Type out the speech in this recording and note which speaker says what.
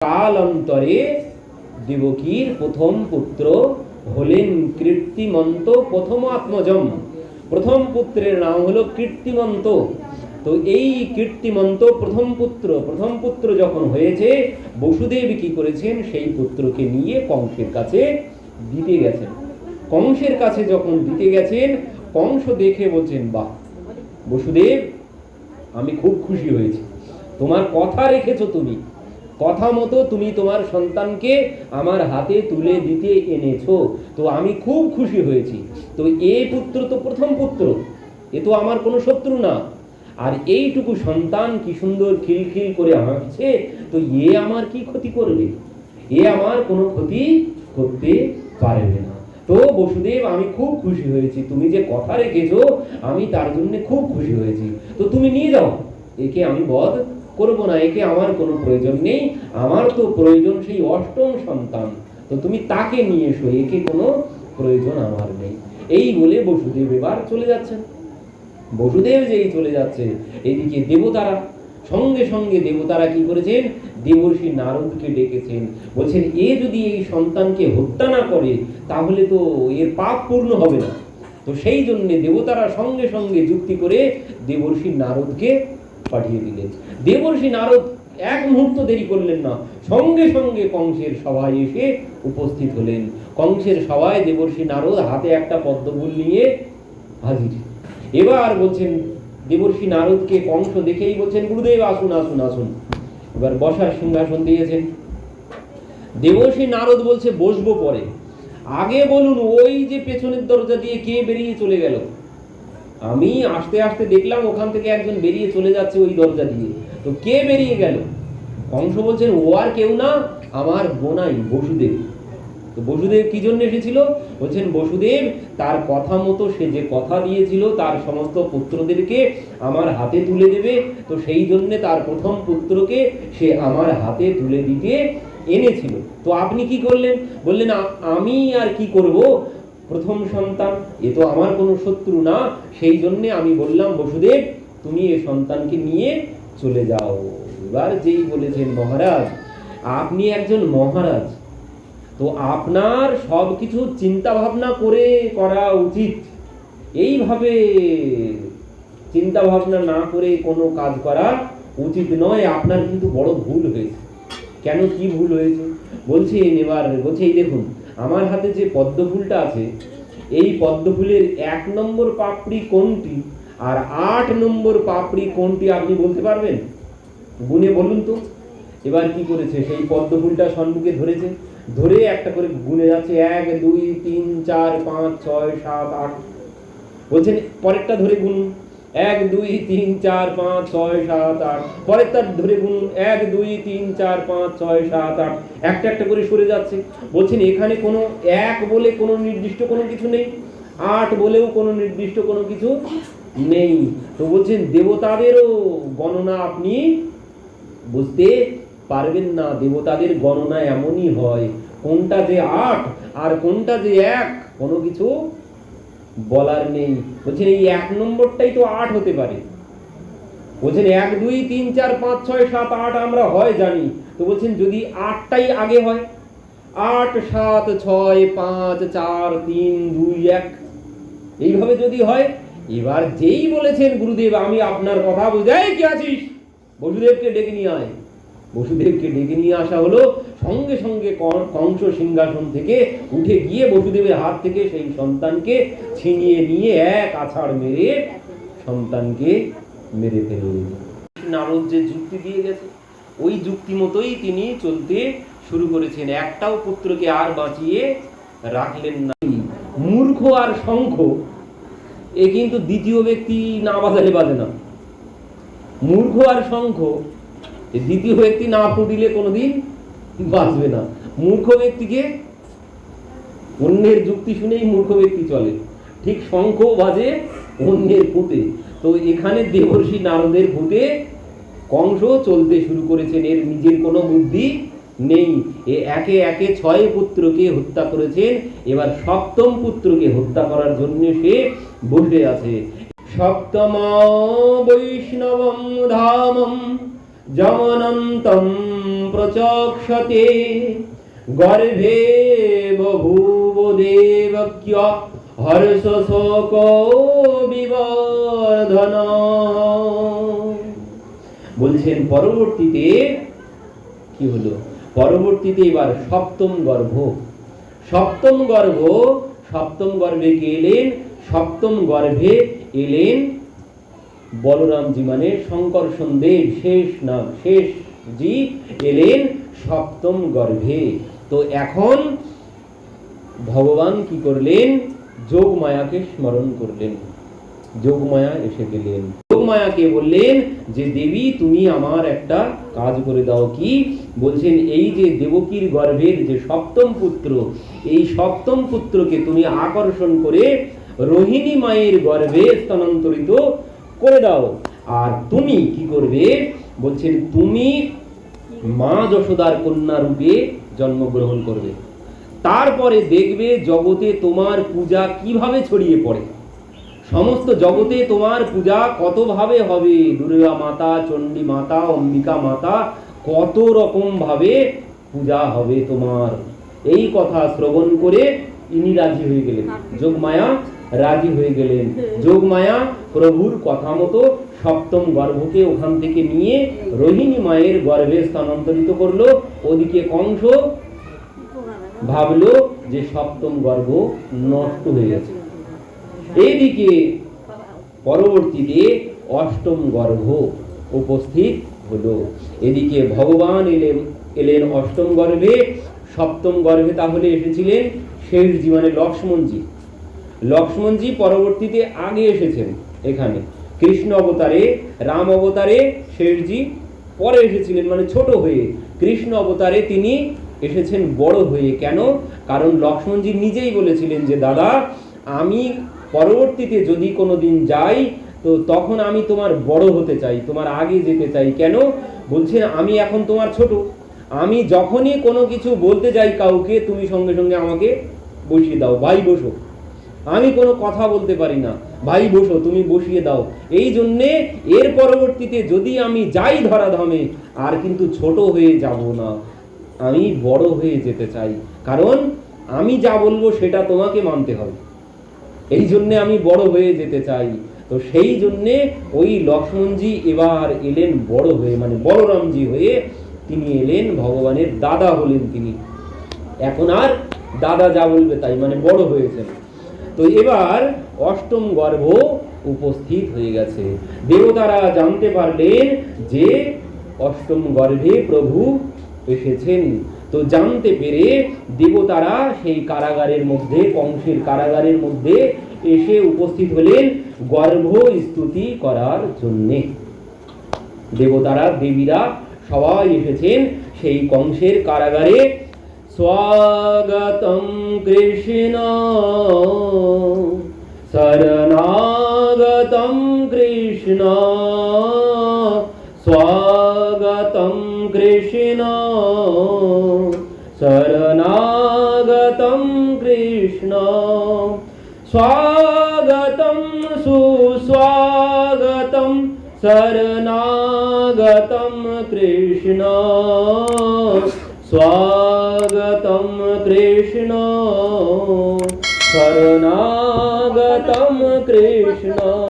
Speaker 1: কালান্তরে দেবকীর প্রথম পুত্র হলেন কীর্তিমন্ত প্রথম আত্মজম। প্রথম পুত্রের নাম হলো কীর্তিমন্ত। তো এই কীর্তিমন্ত প্রথম পুত্র প্রথম পুত্র যখন হয়েছে, বসুদেব কি করেছেন? সেই পুত্রকে নিয়ে কংসের কাছে দিতে গেছেন। কংসের কাছে যখন দিতে গেছেন, কংস দেখে বলছেন, বাহ, বসুদেব, আমি খুব খুশি হয়েছি। তোমার কথা রেখেছো তুমি। কথা মতো তুমি তোমার সন্তানকে আমার হাতে তুলে দিতে এনেছো। তো আমি খুব খুশি হয়েছি। তো এ পুত্র তো প্রথম পুত্র। এ তো আমার কোনো শত্রু না। আর এইটুকু সন্তান কি সুন্দর খিলখিল করে হাঁটছে তো এ আমার কি ক্ষতি করবে? এ আমার কোনো ক্ষতি করতে পারবে না। তো বসুদেব, আমি খুব খুশি হয়েছি। তুমি যে কথা রেখেছো, আমি তার জন্য খুব খুশি হয়েছি। তো তুমি নিয়ে যাও। একে আমি বধ করব না, একে আমার কোনো প্রয়োজন নেই, আমার তো প্রয়োজন সেই অষ্টম সন্তান। তো তুমি তাকে নিয়ে এসো, একে কোনো প্রয়োজন আমার নেই। এই বলে বসুদেব এবার চলে যাচ্ছেন। বসুদেব যেই চলে যাচ্ছে, এদিকে দেবতারা, সঙ্গে সঙ্গে দেবতারা কি করেছেন? দেবর্ষি নারদকে ডেকেছেন। বলছেন, এ যদি এই সন্তানকে হত্যা না করে, তাহলে তো এর পাপ পূর্ণ হবে না। তো সেই জন্যে দেবতারা সঙ্গে সঙ্গে যুক্তি করে দেবর্ষি নারদকে পাঠিয়ে দিলেন। দেবর্ষী নারদ এক মুহূর্ত দেরি করলেন না। সঙ্গে সঙ্গে কংসের সভায় এসে উপস্থিত হলেন। কংসের সভায় দেবর্ষী নারদ হাতে একটা পদ্মফুল নিয়ে হাজির। এবার বলছেন, দেবর্ষী নারদকে কংস দেখেই বলছেন, গুরুদেব, আসুন আসুন আসুন। এবার বসার সিংহাসন দিয়েছেন। দেবর্ষী নারদ বলছে, বসবো পরে। আগে বলুন, ওই যে পেছনের দরজা দিয়ে কে বেরিয়ে চলে গেল? আমি আস্তে আস্তে দেখলাম ওখান থেকে একজন বেরিয়ে চলে যাচ্ছে ওই দরজা দিয়ে। তো কে বেরিয়ে গেল? কংস বলছেন, ও আর কেউ না, আমার বোনাই বসুদেব। তো বসুদেব কি জন্য এসেছিল? বলছেন, বসুদেব, তার কথা মতো সে যে কথা দিয়েছিল, তার সমস্ত পুত্রদেরকে আমার হাতে তুলে দেবে। তো সেই জন্য তার প্রথম পুত্রকে সে আমার হাতে তুলে দিতে এনেছিল। তো আপনি কি করলেন? বললেন আমি আর কি করব? প্রথম সন্তান, এ তো আমার কোনো শত্রু না, সেই জন্য আমি বললাম, বসুদেব, তুমি এ সন্তানকে নিয়ে চলে যাও। এবার যেই বলেছেন মহারাজ, আপনি একজন মহারাজ, তো আপনার সব কিছু চিন্তা ভাবনা করে করা উচিত। এইভাবে চিন্তা ভাবনা না করে কোনো কাজ করা উচিত নয়, আপনার কিন্তু বড় ভুল হয়েছে। কেন কি ভুল হয়েছে? বলছি এবার বলছে এই দেখুন, আমার হাতে যে পদ্ম ফুলটা আছে, এই পদ্ম ফুলের এক নম্বর পাপড়ি কোনটি আর আট নম্বর পাপড়ি কোনটি আপনি বলতে পারবেন? গুনে বলুন তো। এবার কি করেছে? সেই পদ্ম ফুলটা সন্মুখে ধরেছে, ধরে একটা করে গুনে যাচ্ছে, এক, দুই, তিন, চার, পাঁচ, ছয়, সাত, আট। বলছেন, পরেরটা ধরে গুনুন। এক, দুই, তিন, চার, পাঁচ, ছয়, সাত, আট। পরেরটা ধরে গুনুন এক, দুই, তিন, চার, পাঁচ, ছয়, সাত, আট। একটা একটা করে সরে যাচ্ছে। বলছেন এখানে কোনো এক বলে কোনো নির্দিষ্ট কোনো কিছু নেই। আট বলেও কোনো নির্দিষ্ট কোনো কিছু নেই। তো বলছেন, দেবতাদেরও গণনা আপনি বুঝতে পারবেন না। দেবতাদের গণনা এমনই হয়, কোনটা যে আট আর কোনটা যে এক, কোনো কিছু বলার নেই। বলছেন, এই এক নম্বরটাই তো আট হতে পারে। বলছেন, এক, দুই, তিন, চার, পাঁচ, ছয়, সাত, আট আমরা হয় জানি। তো বলছেন, যদি আটটাই আগে হয়? আট, সাত, ছয়, পাঁচ, চার, তিন, দুই, এক। এইভাবে যদি হয়, এবার যেই বলেছেন গুরুদেব, আমি আপনার কথা বুঝাই, কি আছিস? বসুদেবকে ডেকে নিয়ে আয়। বসুদেবকে ডেকে নিয়ে আসা হলো সঙ্গে সঙ্গে কংস সিংহাসন থেকে উঠে গিয়ে বসুদেবের হাত থেকে সেই সন্তানকে ছিনিয়ে নিয়ে এক আছাড় মেরে সন্তানকে মেরে ফেললেন। নারদ যে যুক্তি দিয়ে গেছে, ওই যুক্তি মতোই তিনি চলতে শুরু করেছেন। একটাও পুত্রকে আর বাঁচিয়ে রাখলেন না। মূর্খ আর শঙ্খ, এ কিন্তু দ্বিতীয় ব্যক্তি না বাজালে বাজে না। মূর্খ আর শঙ্খ দ্বিতীয় ব্যক্তি না ফুটিলে কোনোদিন বাঁচবে না। মূর্খ ব্যক্তিকে অন্যের যুক্তি শুনেই মূর্খ ব্যক্তি চলে। ঠিক শঙ্খ বাজে অন্যের ফুটে তো এখানে দেবর্ষি নারদের ফুটে কংস চলতে শুরু করেছেন। এর নিজের কোনো বুদ্ধি নেই। এ একে একে ছয় পুত্রকে হত্যা করেছেন। এবার সপ্তম পুত্রকে হত্যা করার জন্য সে বসে আছে। সপ্তম বৈষ্ণবম ধামম জমনন্তম প্রচক্ষতে গর্ভে বভূব দেবক্য হর্ষ শোক বিবর্ধন বলছেন, পরবর্তীতে কি হলো? পরবর্তীতে এবার সপ্তম গর্ভ। সপ্তম গর্ভ, সপ্তম গর্ভে কে এলেন? সপ্তম গর্ভে এলেন বলরামজি মানে শঙ্কর্ষণ দেব শেষ নাম, শেষ জি এলেন সপ্তম গর্ভে। তো এখন ভগবান কি করলেন? যোগমায়াকে স্মরণ করলেন। যোগমায়া এসে গেলেন। যোগমায়াকে বললেন যে, দেবী, তুমি আমার একটা কাজ করে দাও কি? বলছেন, এই যে দেবকীর গর্ভের যে সপ্তম পুত্র, এই সপ্তম পুত্রকে তুমি আকর্ষণ করে রোহিণী মায়ের গর্ভে স্থানান্তরিত করে দাও। আর তুমি কি করবে? বলছেন, তুমি মা যশোদার কন্যা রূপে জন্মগ্রহণ করবে। তারপরে দেখবে জগতে তোমার পূজা কীভাবে ছড়িয়ে পড়ে। সমস্ত জগতে তোমার পূজা কতভাবে হবে? দুর্গা মাতা, চণ্ডী মাতা, অম্বিকা মাতা কত রকম ভাবে পূজা হবে তোমার? এই কথা শ্রবণ করে ইনি রাজি হয়ে গেলেন। যোগমায়া রাজি হয়ে গেলেন। যোগমায়া প্রভুর কথা মতো সপ্তম গর্ভকে ওখান থেকে নিয়ে রোহিণী মায়ের গর্ভে স্থানান্তরিত করল। ওদিকে কংস ভাবলো যে সপ্তম গর্ভ নষ্ট হয়ে গেছে। এইদিকে পরবর্তীতে অষ্টম গর্ভ উপস্থিত হলো। এদিকে ভগবান এলেন এলেন অষ্টম গর্ভে। সপ্তম গর্ভে তাহলে এসেছিলেন শেষ জীবনে লক্ষ্মণজি। লক্ষ্মণজি পরবর্তীতে আগে এসেছেন এখানে। কৃষ্ণ অবতারে, রাম অবতারে শেষজি পরে এসেছিলেন মানে ছোট হয়ে। কৃষ্ণ অবতারে তিনি এসেছেন বড় হয়ে। কেন? কারণ লক্ষ্মণজি নিজেই বলেছিলেন যে, দাদা, আমি পরবর্তীতে যদি কোনো দিন যাই, তো তখন আমি তোমার বড় হতে চাই, তোমার আগে যেতে চাই। কেন? বলছেন আমি এখন তোমার ছোট। আমি যখনই কোনো কিছু বলতে যাই কাউকে, তুমি সঙ্গে সঙ্গে আমাকে বসিয়ে দাও। ভাই, বসো। আমি কোনো কথা বলতে পারি না। ভাই, বসো, তুমি বসিয়ে দাও। এই জন্যে এর পরবর্তীতে যদি আমি যাই ধরাধামে, আর কিন্তু ছোট হয়ে যাব না। আমি বড় হয়ে যেতে চাই। কারণ আমি যা বলব সেটা তোমাকে মানতে হবে। এই জন্যে আমি বড় হয়ে যেতে চাই। তো সেই জন্যে ওই লক্ষ্মণজি এবার এলেন বড় হয়ে মানে বলরামজি হয়ে। তিনি এলেন ভগবানের দাদা হলেন তিনি। এখন আর দাদা যা বলবে তাই মানে বড় হয়েছেন। তো এবার অষ্টম গর্ভ উপস্থিত হয়ে গেছে। দেবতারা জানতে পারলেন যে অষ্টম গর্ভে প্রভু এসেছেন। তো জানতে পেরে দেবতারা সেই কারাগারের মধ্যে, কংসের কারাগারের মধ্যে এসে উপস্থিত হলেন গর্ভ স্তুতি করার জন্যে। দেবতারা, দেবীরা সবাই এসেছেন সেই কংসের কারাগারে स्वागतं कृष्ण। शरणागतं कृष्ण। स्वागतं कृष्णा। शरणागतं कृष्ण। स्वागतं सुस्वागतं शरणागतं कृष्ण। स्वा शरणागतं कृष्ण। शरणागतं कृष्ण।